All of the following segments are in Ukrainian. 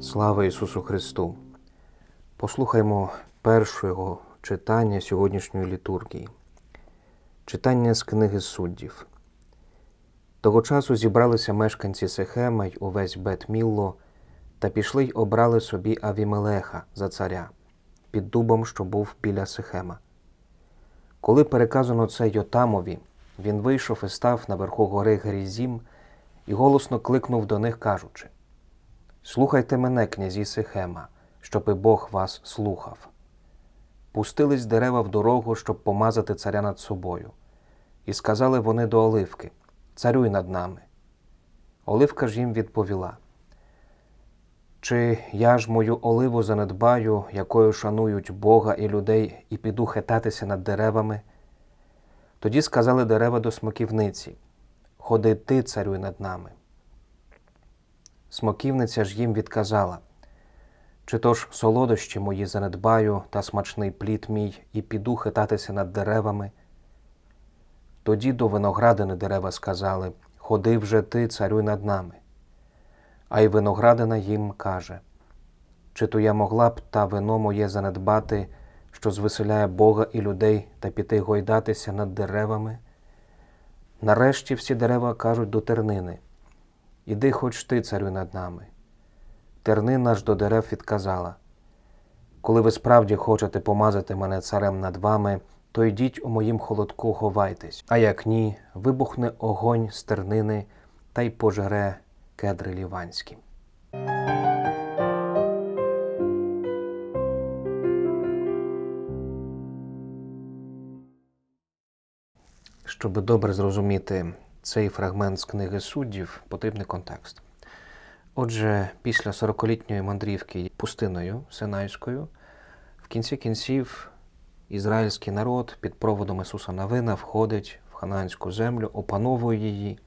Слава Ісусу Христу! Послухаймо першого читання сьогоднішньої літургії. Читання з книги суддів. Того часу зібралися мешканці Сехема й увесь Бет-Мілло та пішли й обрали собі Авімелеха за царя під дубом, що був біля Сихема. Коли переказано це Йотамові, він вийшов і став наверху гори Грізім і голосно кликнув до них, кажучи: Слухайте мене, князі Сихема, щоб і Бог вас слухав. Пустились дерева в дорогу, щоб помазати царя над собою. І сказали вони до Оливки: Царюй над нами. Оливка ж їм відповіла: Чи я ж мою оливу занедбаю, якою шанують Бога і людей, і піду хитатися над деревами? Тоді сказали дерева до смоківниці: Ходи ти, царюй над нами. Смоківниця ж їм відказала: Чи то ж солодощі мої занедбаю та смачний плід мій, і піду хитатися над деревами? Тоді до виноградини дерева сказали: Ходи вже ти, царюй над нами. А й виноградина їм каже: Чи то я могла б та вино моє занедбати, що звеселяє Бога і людей, та піти гойдатися над деревами? Нарешті всі дерева кажуть до тернини: Іди хоч ти, царю над нами. Тернина ж до дерев відказала: Коли ви справді хочете помазати мене царем над вами, то йдіть у моїм холодку ховайтесь, а як ні, вибухне огонь з тернини та й пожере кедри ліванські. Щоб добре зрозуміти цей фрагмент з книги суддів, потрібний контекст. Отже, після 40-літньої мандрівки пустиною Синайською, в кінці кінців ізраїльський народ під проводом Ісуса Навина входить в ханаанську землю, опановує її,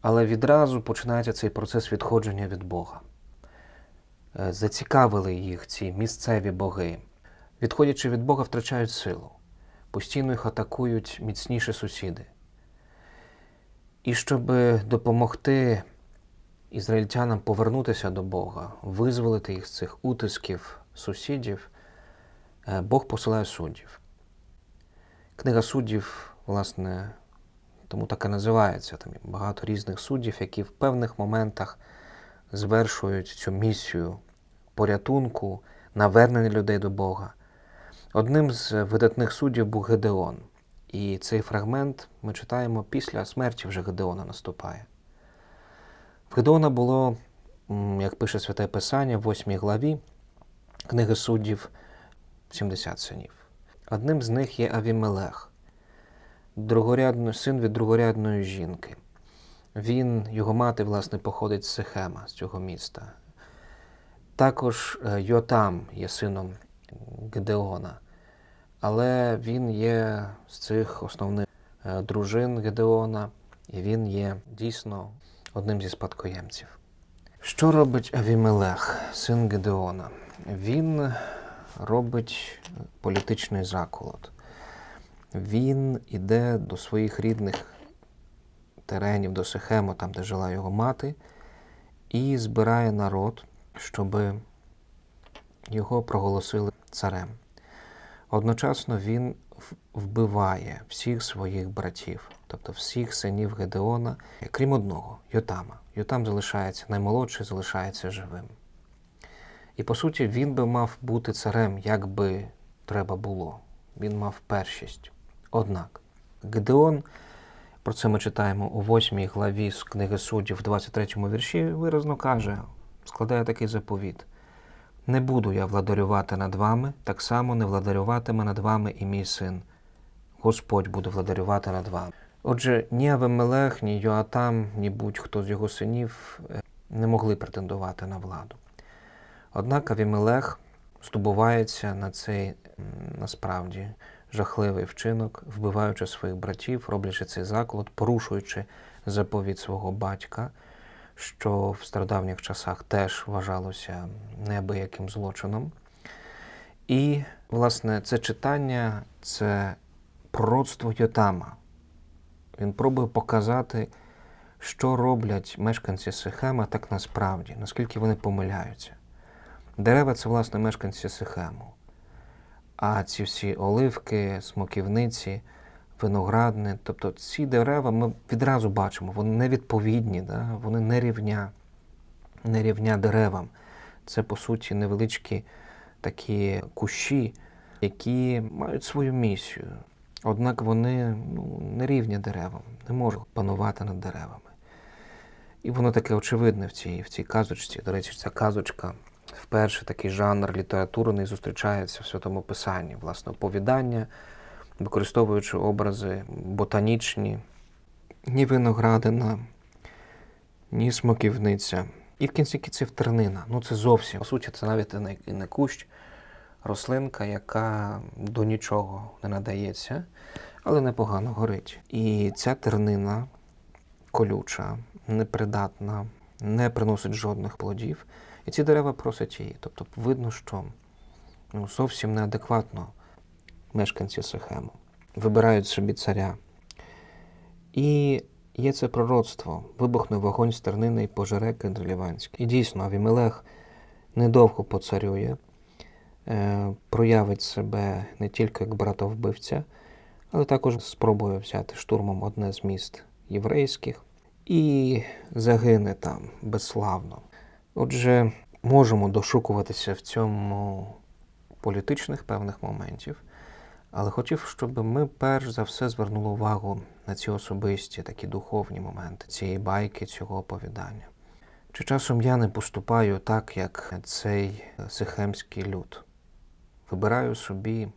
але відразу починається цей процес відходження від Бога. Е, Зацікавили їх ці місцеві боги. Відходячи від Бога, втрачають силу. Постійно їх атакують міцніші сусіди. І щоб допомогти ізраїльтянам повернутися до Бога, визволити їх з цих утисків сусідів, е, Бог посилає суддів. Книга суддів, власне, тому так і називається. Там багато різних суддів, які в певних моментах звершують цю місію порятунку, навернення людей до Бога. Одним з видатних суддів був Гедеон. І цей фрагмент ми читаємо після смерті вже Гедеона наступає. В Гедеона було, як пише Святе Писання, в 8 главі книги суддів 70 синів. Одним з них є Авімелех, син від другорядної жінки. Він, його мати, власне, походить з Сихема, з цього міста. Також е, Йотам є сином Гедеона, але він є з цих основних е, дружин Гедеона, і він є дійсно одним зі спадкоємців. Що робить Авімелех, син Гедеона? Він робить політичний заколот. Він іде до своїх рідних теренів, до Сихему, там, де жила його мати, і збирає народ, щоб його проголосили царем. Одночасно він вбиває всіх своїх братів, тобто всіх синів Гедеона, крім одного Йотама. Йотам залишається наймолодший, залишається живим. І по суті, він би мав бути царем, як би треба було. Він мав першість. Однак, Гедеон, про це ми читаємо у 8 главі з книги суддів, в 23 вірші, виразно каже, складає такий заповіт. Не буду я владарювати над вами, так само не владарюватиме над вами і мій син. Господь буде владарювати над вами. Отже, ні Авимелех, ні Йоатам, ні будь-хто з його синів е, не могли претендувати на владу. Однак Авімелех здобувається на цей насправді жахливий вчинок, вбиваючи своїх братів, роблячи цей заклад, порушуючи заповідь свого батька, що в стародавніх часах теж вважалося неабияким злочином. І, власне, це читання це пророцтво Йотама. Він пробує показати, що роблять мешканці Сихема так насправді, наскільки вони помиляються. Дерева це, власне, мешканці Сихему. А ці всі оливки, смоківниці, виноградни, тобто ці дерева ми відразу бачимо, вони невідповідні, да? вони не рівня, не рівня деревам. Це, по суті, невеличкі такі кущі, які мають свою місію. Однак вони ну, не рівні деревам, не можуть панувати над деревами. І воно таке очевидне в цій, в цій казочці. До речі, ця казочка вперше такий жанр літературний зустрічається в Святому Писанні. Власне, оповідання, використовуючи образи ботанічні, ні виноградина, ні смоківниця. І в кінці кінців тернина. Ну це зовсім. По суті, це навіть і не, кущ, рослинка, яка до нічого не надається, але непогано горить. І ця тернина колюча, непридатна, не приносить жодних плодів. І ці дерева просять її. Тобто видно, що ну, зовсім неадекватно мешканці Сихему вибирають собі царя. І є це пророцтво. Вибухне вогонь з тернини і пожере Кедр Ліванський. І дійсно, Авімелех недовго поцарює, е, проявить себе не тільки як братовбивця, але також спробує взяти штурмом одне з міст єврейських і загине там безславно. Отже, можемо дошукуватися в цьому політичних певних моментів, але хотів, щоб ми перш за все звернули увагу на ці особисті, такі духовні моменти цієї байки, цього оповідання. Чи часом я не поступаю так, як цей сихемський люд? Вибираю собі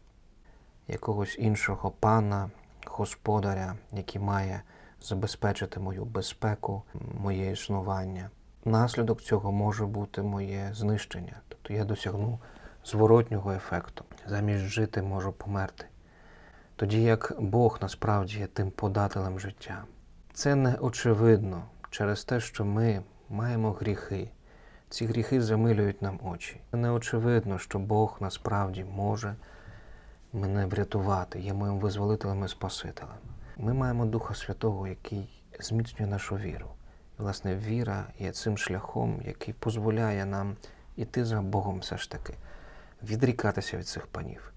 якогось іншого пана, господаря, який має забезпечити мою безпеку, моє існування. Наслідок цього може бути моє знищення. Тобто я досягну зворотнього ефекту. Замість жити можу померти. Тоді як Бог насправді є тим подателем життя. Це не очевидно через те, що ми маємо гріхи. Ці гріхи замилюють нам очі. Не очевидно, що Бог насправді може мене врятувати, є моїм визволителем і Спасителем. Ми маємо Духа Святого, який зміцнює нашу віру. І, власне, віра є цим шляхом, який дозволяє нам іти за Богом все ж таки, відрікатися від цих панів.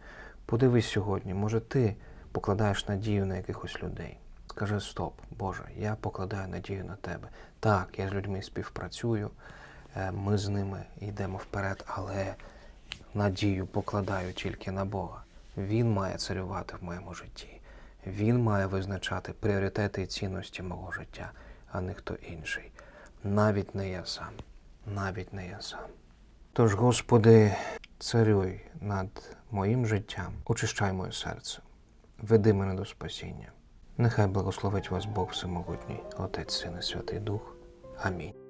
Подивись сьогодні, може, ти покладаєш надію на якихось людей. Скажи стоп, Боже, я покладаю надію на тебе. Так, я з людьми співпрацюю, е, ми з ними йдемо вперед, але надію покладаю тільки на Бога. Він має царювати в моєму житті. Він має визначати пріоритети і цінності мого життя, а не хто інший. Навіть не я сам. Навіть не я сам. Тож, Господи, царюй над моїм життям, очищай моє серце, веди мене до спасіння. Нехай благословить вас Бог Всемогутній, Отець, Син і Святий Дух. Амінь.